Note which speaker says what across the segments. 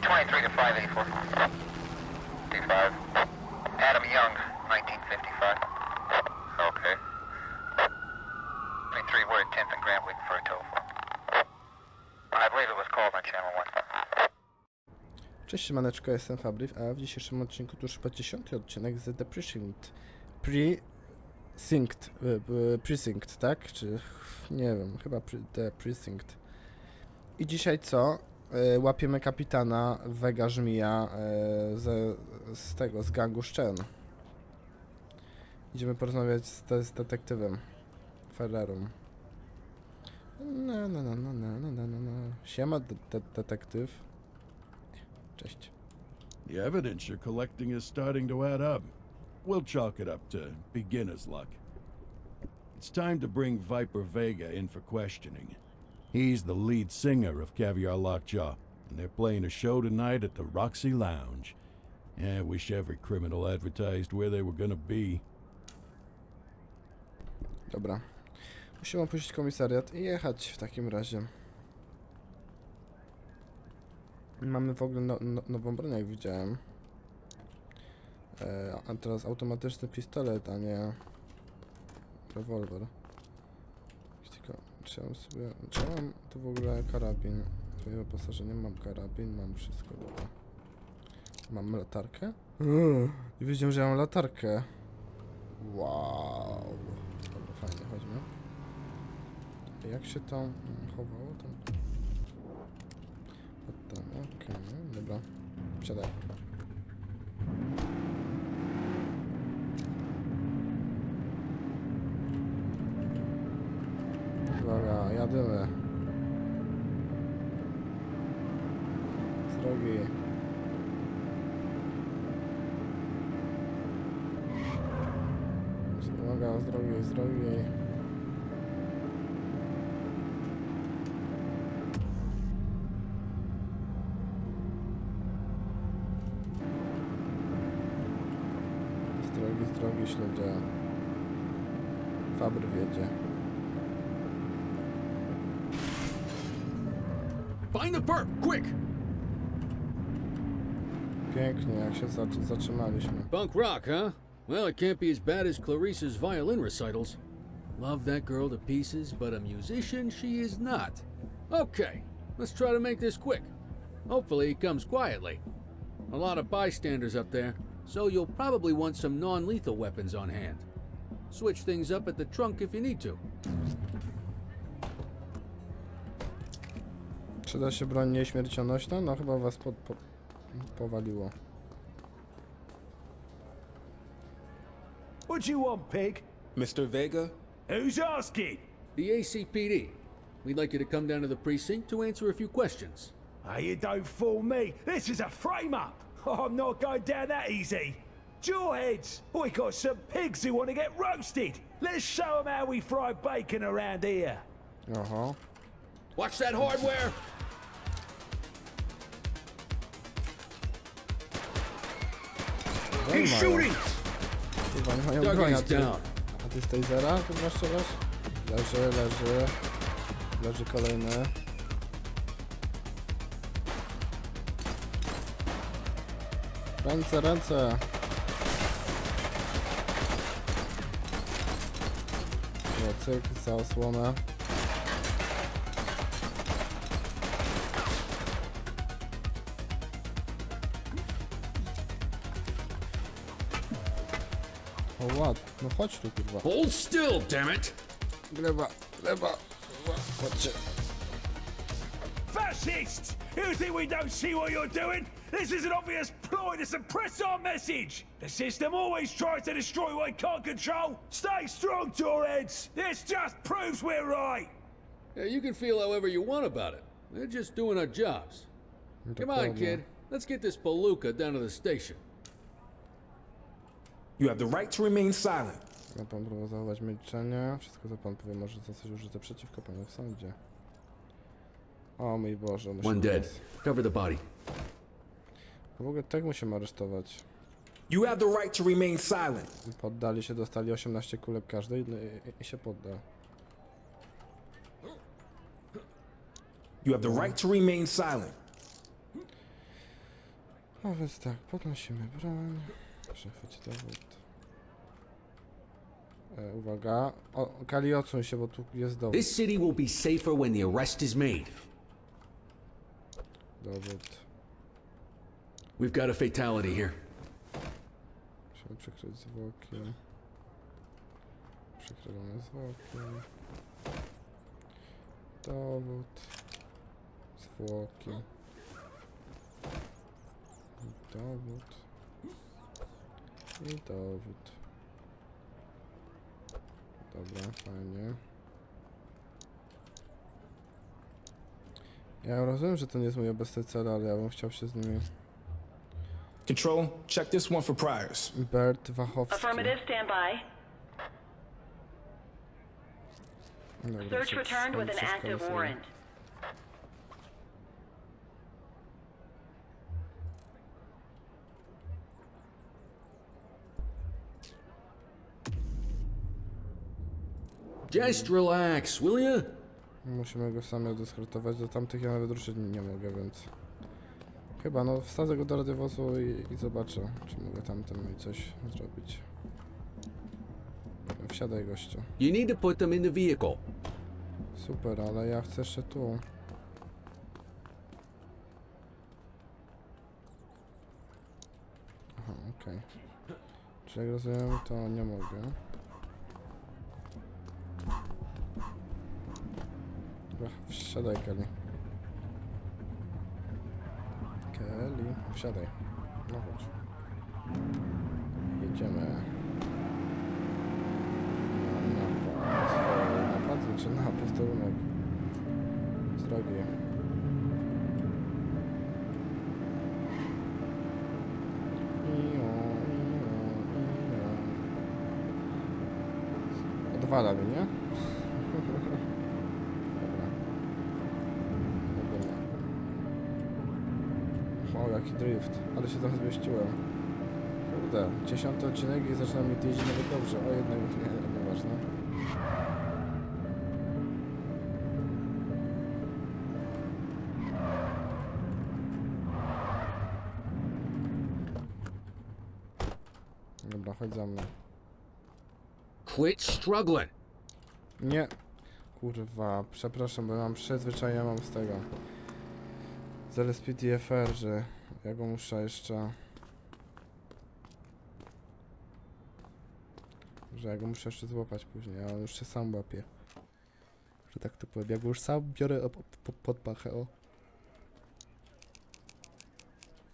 Speaker 1: 323 to 584. 25. Adam Young, 1955. Okay. 23, we're at 10th and Grant waiting for a tow. I believe it was called on channel 1.
Speaker 2: Cześć, siemaneczko, jestem Fabriv, a w dzisiejszym odcinku to już chyba 10 odcinek z The Precinct. Precinct, e, e, Precinct, tak? Czy nie wiem, chyba pre, The Precinct. I dzisiaj co? E, łapiemy kapitana Vega Żmija e, z, z tego, z gangu Szczen. Idziemy porozmawiać z, z detektywem Ferrerem. No, no, no, no, no, no, no, no. Siema, de de detektyw. Cześć.
Speaker 3: The evidence you're collecting is starting to add up. We'll chalk it up to beginner's luck. It's time to bring Viper Vega in for questioning. He's the lead singer of Caviar Lockjaw, and they're playing a show tonight at the Roxy Lounge. I wish every criminal advertised where they were gonna be.
Speaker 2: Dobra. Musimy opuścić komisariat i jechać w takim razie. Mamy w ogóle no, no, nową broń, jak widziałem. E, a teraz automatyczny pistolet, a nie rewolwer. Czy mam sobie... Czy mam tu w ogóle karabin? Swoje wyposażenie, mam karabin, mam wszystko, dobra. Mam latarkę? Nie wiedziałem, że ja mam latarkę. Wow. Dobra, fajnie, chodźmy. Jak się to mm, chowało tam? Pod tam, okej, dobra. Wsiadaj. Jadymy. Z drogi. Uwaga, z drogi, z drogi. Śledzie. Fabry wiedzie.
Speaker 4: Find the perp, quick!
Speaker 2: Pięknie, jak się zac- zatrzymaliśmy.
Speaker 4: Punk rock, huh? Well, it can't be as bad as Clarice's violin recitals. Love that girl to pieces, but a musician she is not. Okay, let's try to make this quick. Hopefully, it comes quietly. A lot of bystanders up there, so you'll probably want some non lethal weapons on hand. Switch things up at the trunk if you need to.
Speaker 2: Przyda się broń nieśmiercionośna? No chyba was po, po, powaliło.
Speaker 5: What do you want, pig?
Speaker 6: Mr. Vega?
Speaker 5: Who's asking?
Speaker 4: The ACPD. We'd like you to come down to the precinct to answer a few questions.
Speaker 5: Ah, you don't fool me. This is a frame-up. I'm not going down that easy. Jawheads, we got some pigs who want to get roasted. Let's show them how we fry bacon around here.
Speaker 2: Oho.
Speaker 4: Watch that hardware!
Speaker 2: He's shooting! Kurwa, nie mają broni, a ty, a ty z tasera? Kurwa strzelasz? Leży, leży. Leży kolejny. Ręce, ręce! No, cyk, za osłonę. No chodź tu kurwa.
Speaker 4: Hold still, damn it!
Speaker 2: Gleba, gleba, kurwa, chodźcie.
Speaker 5: Fascists! You think we don't see what you're doing? This is an obvious ploy to suppress our message! The system always tries to destroy what it can't control! Stay strong, Jawheads! This just proves we're right!
Speaker 4: Yeah, you can feel however you want about it. They're just doing our jobs. Come on, kid. Let's get this palooka down to the station.
Speaker 6: You have the right to remain silent.
Speaker 2: Ma pan prawo zachować milczenie. Wszystko co pan powie może zostać użyte przeciwko panu w sądzie. O mój Boże, musimy
Speaker 4: One dead. Cover the body.
Speaker 2: W ogóle tak musimy aresztować.
Speaker 6: You have the right to remain silent.
Speaker 2: Poddali się, dostali 18 kulek każdej no i, i się podda.
Speaker 6: You have the right to remain silent.
Speaker 2: A więc tak, podnosimy broń. Proszę chwycić dowód. E, uwaga. O, Kali, odsuń się, bo tu jest dowód.
Speaker 7: This city will be safer when the arrest is made.
Speaker 2: Dowód.
Speaker 7: We've got a fatality here.
Speaker 2: Musimy przykryć zwłoki. Przykrywamy zwłoki. Dowód. Zwłoki. Dowód. I dowód. Dobra, fajnie. Ja rozumiem, że to nie jest mój obecny cel, ale ja bym chciał się z nimi...
Speaker 6: Control, check this one for priors.
Speaker 2: Bert Wachowski.
Speaker 8: Affirmative, stand by.
Speaker 2: Dobra,
Speaker 8: Search returned with an active warrant.
Speaker 7: Just relax, will you?
Speaker 2: Musimy go sami odeskortować, do tamtych ja nawet ruszyć nie mogę, więc... Chyba, no wsadzę go do radiowozu i, i zobaczę, czy mogę tamtym i coś zrobić. Wsiadaj gościu.
Speaker 7: You need to put them in the vehicle.
Speaker 2: Super, ale ja chcę jeszcze tu. Aha, okej. Czy jak rozumiem, to nie mogę. Dobra, wsiadaj Kelly. Kelly, wsiadaj. No chodź. Jedziemy. Na napad. Napad czy na posterunek? Z drogi. Odwala mnie, nie? O, jaki drift. Ale się trochę zmieściłem. Kurde, dziesiąty odcinek i zaczynam mi jeździć nawet dobrze. O, jednak nie, nieważne. Dobra, chodź za mną.
Speaker 7: Quit struggling.
Speaker 2: Nie. Kurwa, przepraszam, bo mam przyzwyczajenie mam z tego. Z LSPDFR, że ja go muszę jeszcze... Że ja go muszę jeszcze złapać później, a on już się sam łapie. Że tak to powiem, ja go już sam biorę op- op- pod pachę, o.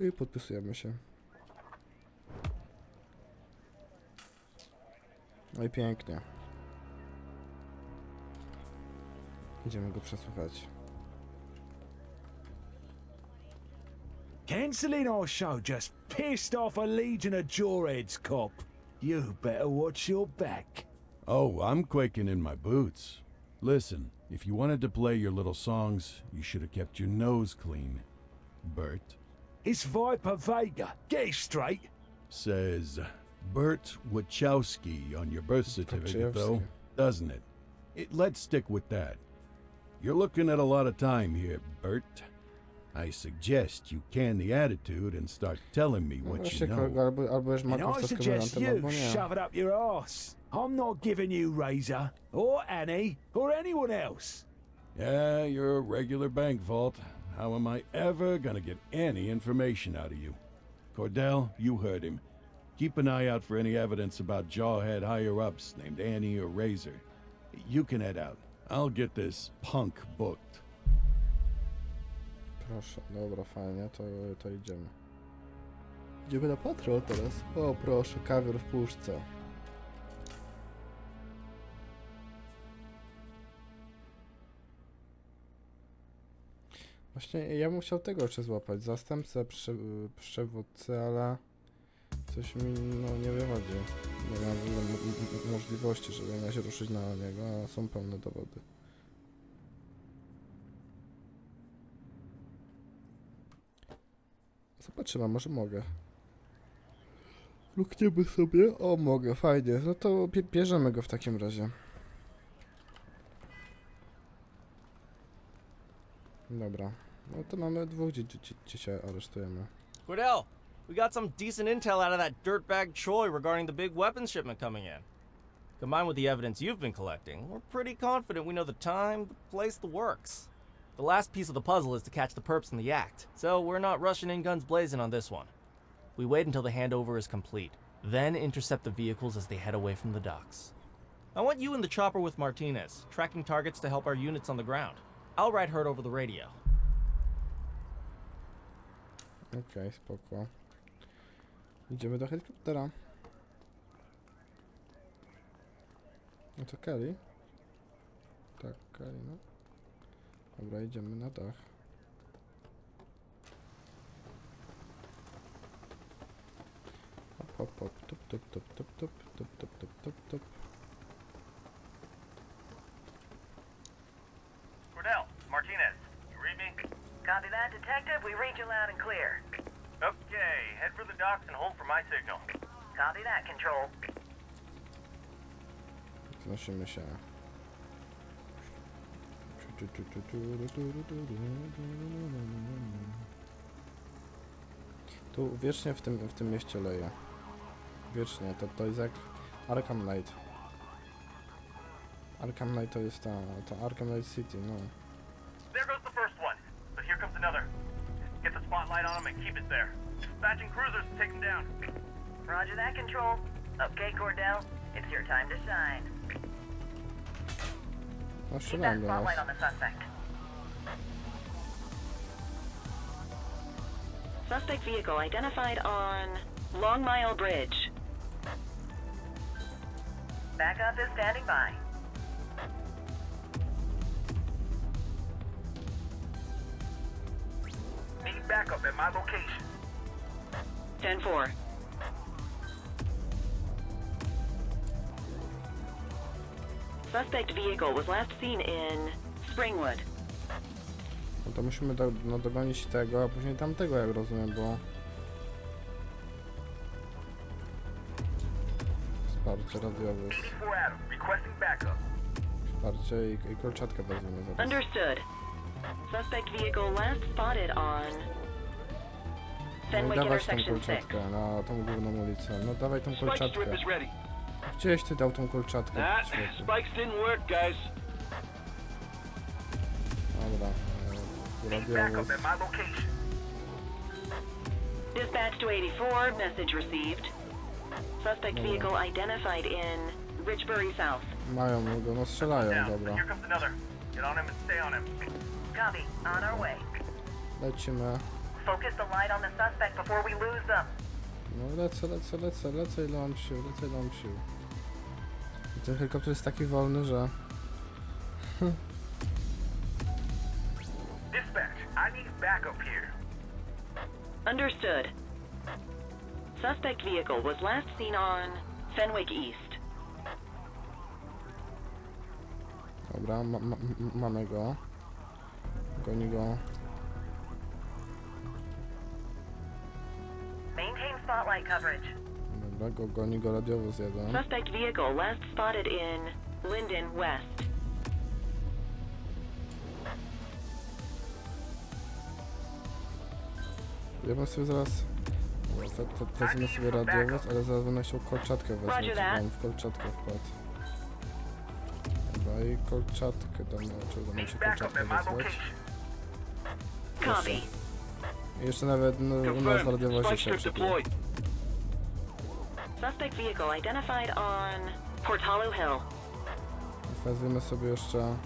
Speaker 2: I podpisujemy się. No i pięknie. Idziemy go przesłuchać.
Speaker 5: Cancelling our show just pissed off a legion of jawheads, cop. You better watch your back.
Speaker 3: Oh, I'm quaking in my boots. Listen, if you wanted to play your little songs, you should have kept your nose clean. Bert
Speaker 5: It's Viper Vega. Get it straight.
Speaker 3: says Bert Wachowski on your birth certificate, though, doesn't it? it? Let's stick with that. You're looking at a lot of time here, Bert. I suggest you can the attitude and start telling me what you know.
Speaker 2: albo, albo już ma
Speaker 5: And I
Speaker 2: kostkę
Speaker 5: suggest you
Speaker 2: albo nie.
Speaker 5: shove it up your arse. I'm not giving you Razor, or Annie, or anyone else.
Speaker 3: Yeah, you're a regular bank vault. How am I ever gonna get any information out of you? Cordell, you heard him. Keep an eye out for any evidence about Jawhead higher ups named Annie or Razor. You can head out. I'll get this punk booked.
Speaker 2: Proszę, dobra, fajnie, to, to idziemy. Idziemy na patrol teraz. O, proszę, kawior w puszce. Właśnie ja bym chciał tego jeszcze złapać, zastępcę przewódcy, ale coś mi no, nie wychodzi. Nie mam możliwości, żeby na się ruszyć na niego, a są pełne dowody. Zobaczymy, może mogę. Lukniemy sobie. O, mogę, fajnie. No to bie- bierzemy go w takim razie. Dobra. No to mamy dwóch dzie- dzie- dzisiaj aresztujemy.
Speaker 8: Cordell, we got some decent intel out of that dirtbag Troy regarding the big weapons shipment coming in. Combined with the evidence you've been collecting, we're pretty confident we know the time, the place, the works. The last piece of the puzzle is to catch the perps in the act, so we're not rushing in guns blazing on this one. We wait until the handover is complete, then intercept the vehicles as they head away from the docks. I want you in the chopper with Martinez, tracking targets to help our units on the ground. I'll ride herd over the radio.
Speaker 2: Okej, spoko. Idziemy do helikoptera. No to Kelly? Tak, Kelly, no. Dobra, idziemy na dach. Hop, hop, hop, tup, tup, tup, tup, tup, tup, tup, tup, tup, tup.
Speaker 1: Cordell, Martinez, you read me?
Speaker 9: Copy that, Detective. We read you loud and clear.
Speaker 1: Okay, head for the docks and hold for my signal.
Speaker 9: Copy that, Control.
Speaker 2: Znosimy się. Tu wiecznie w tym, w tym mieście leje. Wiecznie, to, to jest jak Arkham Knight. Arkham Knight to jest ta, ta Arkham Knight City, no.
Speaker 1: There goes the first one, but here comes another. Get the spotlight on him and keep it there. Dispatching cruisers to take him down.
Speaker 9: Roger that, Control. Okay, Cordell. It's your time to shine.
Speaker 2: No
Speaker 9: Keep that
Speaker 2: strzelałem do
Speaker 9: on the suspect. Suspect vehicle identified on Long Mile Bridge. Backup is standing by.
Speaker 1: Need backup at my location.
Speaker 9: 10-4. Suspect vehicle was last seen in Springwood.
Speaker 2: No to musimy do, no, dogonić tego, a później tamtego, jak rozumiem, bo... Wsparcie radiowe,
Speaker 1: 84 Adam, requesting backup.
Speaker 2: wsparcie i, i kolczatkę weźmiemy zaraz.
Speaker 9: Understood. Suspect vehicle last spotted on
Speaker 2: No i
Speaker 9: Fenwick
Speaker 2: dawać tą
Speaker 9: Intersection 6.
Speaker 2: kolczatkę na tą główną ulicę. No dawaj tą
Speaker 5: Spike
Speaker 2: kolczatkę.
Speaker 5: strip is ready.
Speaker 2: Gdzieś ty dał tą kolczatkę?
Speaker 5: Ah,
Speaker 2: Świetnie.
Speaker 5: spikes didn't work, guys.
Speaker 2: Dobra. e,
Speaker 1: Need backup at my location.
Speaker 9: Dispatch to 84, message received. Suspect vehicle identified in Richbury South.
Speaker 2: Mają go, no strzelają,
Speaker 1: Down.
Speaker 2: dobra.
Speaker 1: Here comes another. Get on him and stay on him.
Speaker 9: Copy. On our way.
Speaker 2: Lecimy.
Speaker 9: Focus the light on the suspect before we lose them.
Speaker 2: No lecę, lecę, lecę, lecę ile mam sił, lecę ile mam sił. I ten helikopter jest taki wolny, że...
Speaker 1: Dispatch, I need backup here.
Speaker 9: Understood. Suspect vehicle was last seen on Fenwick East.
Speaker 2: Dobra, ma, ma, mamy go. Goni go. Dobra, go, goni go radiowóz jeden.
Speaker 9: Suspect vehicle last spotted in Linden West.
Speaker 2: Ja bym sobie zaraz... we- we- Wezmę sobie radiowóz, ale zaraz będę chciał kolczatkę wezmę,
Speaker 9: Roger that.
Speaker 2: w kolczatkę wpadł. Dobra, i kolczatkę dam, czy uda mi się kolczatkę wezwać.
Speaker 1: location.
Speaker 9: Copy.
Speaker 2: I jeszcze nawet no, u nas w radiowozie
Speaker 5: Spike
Speaker 2: się
Speaker 5: strip
Speaker 2: przykrył.
Speaker 5: deployed.
Speaker 9: Suspect vehicle identified on Portalo Hill.
Speaker 2: Wezwiemy sobie jeszcze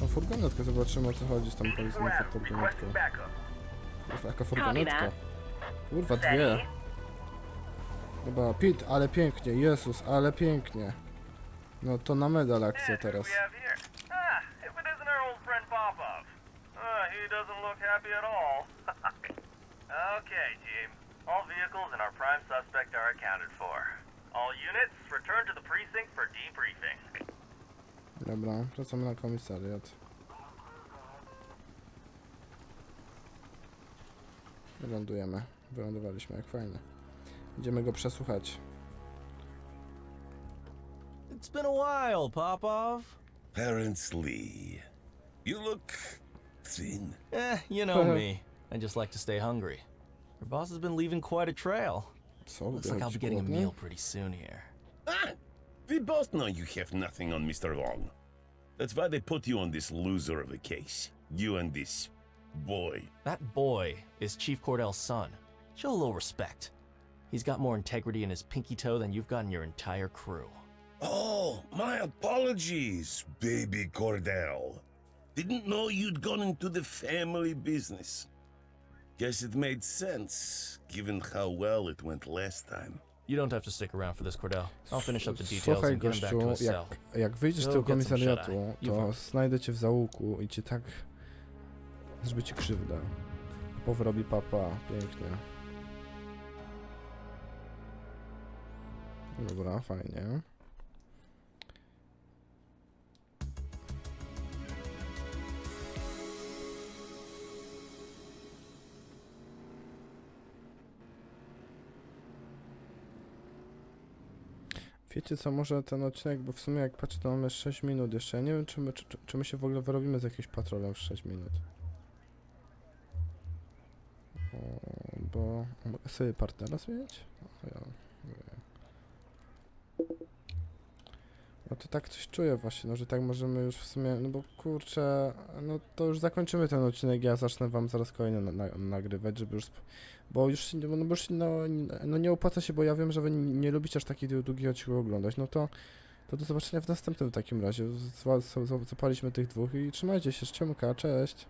Speaker 2: tą furgonetkę, zobaczymy o co chodzi z tą
Speaker 1: policją
Speaker 2: furgonetką. Kurwa, jaka furgonetka? Kurwa, dwie. Chyba Pit, ale pięknie, Jezus, ale pięknie. No to na medal akcja teraz.
Speaker 1: Okay, team. All vehicles and our prime suspect are accounted for. All units, return to the precinct for debriefing.
Speaker 2: Dobra, wracamy na komisariat. Wylądujemy. Wylądowaliśmy, jak fajnie. Idziemy go przesłuchać.
Speaker 8: It's been a while, Popov.
Speaker 10: Parents Lee. You look thin.
Speaker 8: Eh, you know me. I just like to stay hungry. Your boss has been leaving quite a trail.
Speaker 2: Co,
Speaker 8: Looks like I'll be getting a
Speaker 2: głodny?
Speaker 8: meal pretty soon here.
Speaker 10: Ah, we both know you have nothing on Mr. Long. That's why they put you on this loser of a case. You and this boy.
Speaker 8: That boy is Chief Cordell's son. Show a little respect. He's got more integrity in his pinky toe than you've got in your entire crew.
Speaker 10: Oh, my apologies, baby Cordell. Didn't know you'd gone into the family business. Guess it made sense, given how well it went last time.
Speaker 8: You don't have to stick around for this, Cordell. I'll finish up the details
Speaker 2: Słuchaj
Speaker 8: and get him back to
Speaker 2: gościu,
Speaker 8: his cell.
Speaker 2: jak, jak wyjdziesz z
Speaker 8: Go
Speaker 2: tego
Speaker 8: get some
Speaker 2: komisariatu,
Speaker 8: shut-eye.
Speaker 2: to
Speaker 8: You've-
Speaker 2: znajdę cię w załuku i ci tak zrobię ci krzywdę. Popowy robi papa, pięknie. Dobra, fajnie. Wiecie co, może ten odcinek, bo w sumie jak patrzę, to mamy 6 minut jeszcze. Ja nie wiem, czy my, czy, czy my się w ogóle wyrobimy z jakimś patrolem w 6 minut. O, bo mogę sobie partnera zmienić? O, ja. No to tak coś czuję właśnie, no że tak możemy już w sumie, no bo kurczę, no to już zakończymy ten odcinek, ja zacznę wam zaraz kolejny na, na, nagrywać, żeby już, bo już, no, bo już no, no nie opłaca się, bo ja wiem, że wy nie, lubicie aż takich dłu- długich odcinków oglądać, no to, to do zobaczenia w następnym w takim razie, zapaliśmy tych dwóch i trzymajcie się, ściemka, cześć.